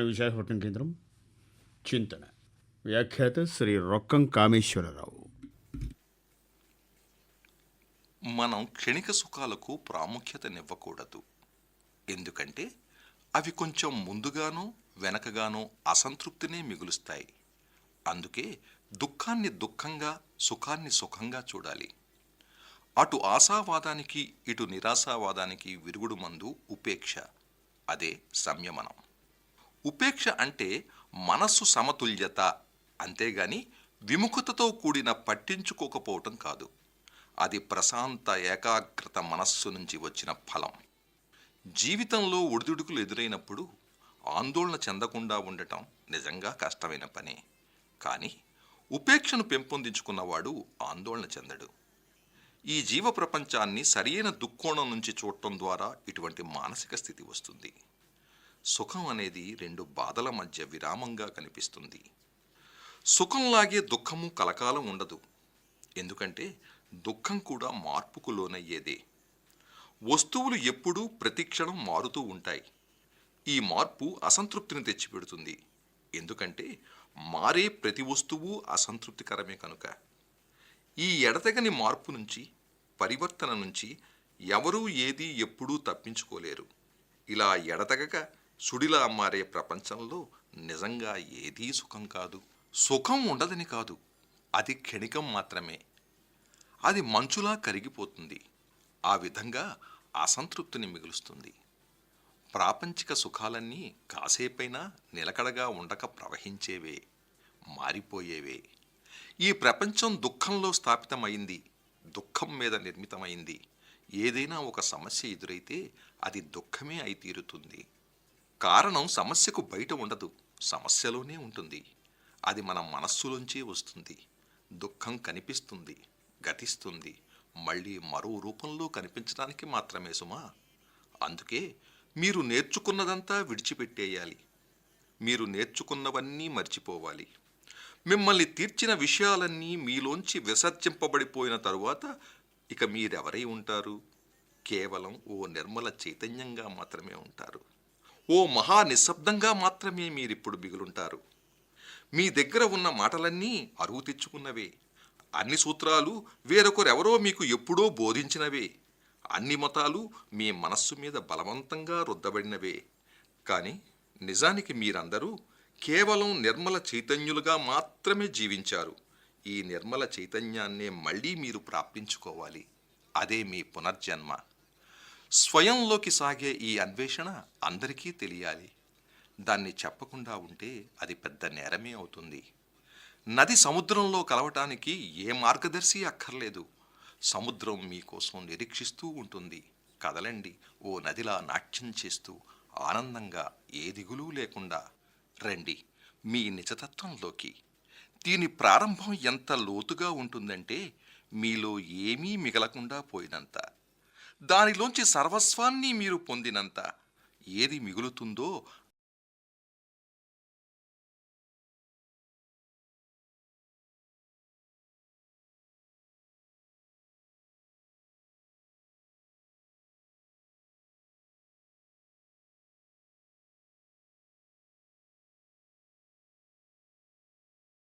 విశాఖపట్నం కేంద్రం చింతన. వ్యాఖ్యాత శ్రీ రొక్కం కామేశ్వరరావు. మనం క్షణిక సుఖాలకు ప్రాముఖ్యతనివ్వకూడదు. ఎందుకంటే అవి కొంచెం ముందుగానో వెనకగానో అసంతృప్తినే మిగులుస్తాయి. అందుకే దుఃఖాన్ని దుఃఖంగా సుఖాన్ని సుఖంగా చూడాలి. అటు ఆశావాదానికి ఇటు నిరాశావాదానికి విరుగుడు మందు ఉపేక్ష. అదే సంయమనం. ఉపేక్ష అంటే మనస్సు సమతుల్యత అంతేగాని విముఖతతో కూడిన పట్టించుకోకపోవటం కాదు. అది ప్రశాంత ఏకాగ్రత మనస్సు నుంచి వచ్చిన ఫలం. జీవితంలో ఒడిదుడుకులు ఎదురైనప్పుడు ఆందోళన చెందకుండా ఉండటం నిజంగా కష్టమైన పని. కానీ ఉపేక్షను పెంపొందించుకున్నవాడు ఆందోళన చెందడు. ఈ జీవ ప్రపంచాన్ని సరియైన దుక్కోణం నుంచి చూడటం ద్వారా ఇటువంటి మానసిక స్థితి వస్తుంది. సుఖం అనేది రెండు బాధల మధ్య విరామంగా కనిపిస్తుంది. సుఖంలాగే దుఃఖము కలకాలం ఉండదు. ఎందుకంటే దుఃఖం కూడా మార్పుకు లోనయ్యేదే. వస్తువులు ఎప్పుడూ ప్రతిక్షణం మారుతూ ఉంటాయి. ఈ మార్పు అసంతృప్తిని తెచ్చిపెడుతుంది. ఎందుకంటే మారే ప్రతి వస్తువు అసంతృప్తికరమే కనుక. ఈ ఎడతెగని మార్పు నుంచి పరివర్తన నుంచి ఎవరూ ఏదీ ఎప్పుడూ తప్పించుకోలేరు. ఇలా ఎడతెగక సుడిలా మారే ప్రపంచంలో నిజంగా ఏదీ సుఖం కాదు. సుఖం ఉండదని కాదు. అది క్షణికం మాత్రమే. అది మంచులా కరిగిపోతుంది. ఆ విధంగా అసంతృప్తిని మిగులుస్తుంది. ప్రాపంచిక సుఖాలన్నీ కాసేపైనా నిలకడగా ఉండక ప్రవహించేవే మారిపోయేవే. ఈ ప్రపంచం దుఃఖంలో స్థాపితమైంది దుఃఖం మీద నిర్మితమైంది. ఏదైనా ఒక సమస్య ఎదురైతే అది దుఃఖమే అయి తీరుతుంది. కారణం సమస్యకు బయట ఉండదు. సమస్యలోనే ఉంటుంది. అది మన మనస్సులోంచే వస్తుంది. దుఃఖం కనిపిస్తుంది గతిస్తుంది. మళ్ళీ మరో రూపంలో కనిపించడానికి మాత్రమే సుమా. అందుకే మీరు నేర్చుకున్నదంతా విడిచిపెట్టేయాలి. మీరు నేర్చుకున్నవన్నీ మర్చిపోవాలి. మిమ్మల్ని తీర్చిన విషయాలన్నీ మీలోంచి విసర్జింపబడిపోయిన తరువాత ఇక మీరెవరై ఉంటారు? కేవలం ఓ నిర్మల చైతన్యంగా మాత్రమే ఉంటారు. ఓ మహా నిశ్శబ్దంగా మాత్రమే మీరిప్పుడు మిగులుంటారు. మీ దగ్గర ఉన్న మాటలన్నీ అరువు తెచ్చుకున్నవే. అన్ని సూత్రాలు వేరొకరెవరో మీకు ఎప్పుడో బోధించినవే. అన్ని మతాలు మీ మనస్సు మీద బలవంతంగా రుద్దబడినవే. కానీ నిజానికి మీరందరూ కేవలం నిర్మల చైతన్యులుగా మాత్రమే జీవించారు. ఈ నిర్మల చైతన్యాన్నే మళ్ళీ మీరు ప్రాప్తించుకోవాలి. అదే మీ పునర్జన్మ. స్వయంలోకి సాగే ఈ అన్వేషణ అందరికీ తెలియాలి. దాన్ని చెప్పకుండా ఉంటే అది పెద్ద నేరమే అవుతుంది. నది సముద్రంలో కలవటానికి ఏ మార్గదర్శి అక్కర్లేదు. సముద్రం మీకోసం నిరీక్షిస్తూ ఉంటుంది. కదలండి ఓ నదిలా నాట్యం చేస్తూ ఆనందంగా ఏ దిగులు లేకుండా. రండి మీ నిజతత్వంలోకి. దీని ప్రారంభం ఎంత లోతుగా ఉంటుందంటే మీలో ఏమీ మిగలకుండా పోయినంత. దానిలోంచి సర్వస్వాన్ని మీరు పొందినంత ఏది మిగులుతుందో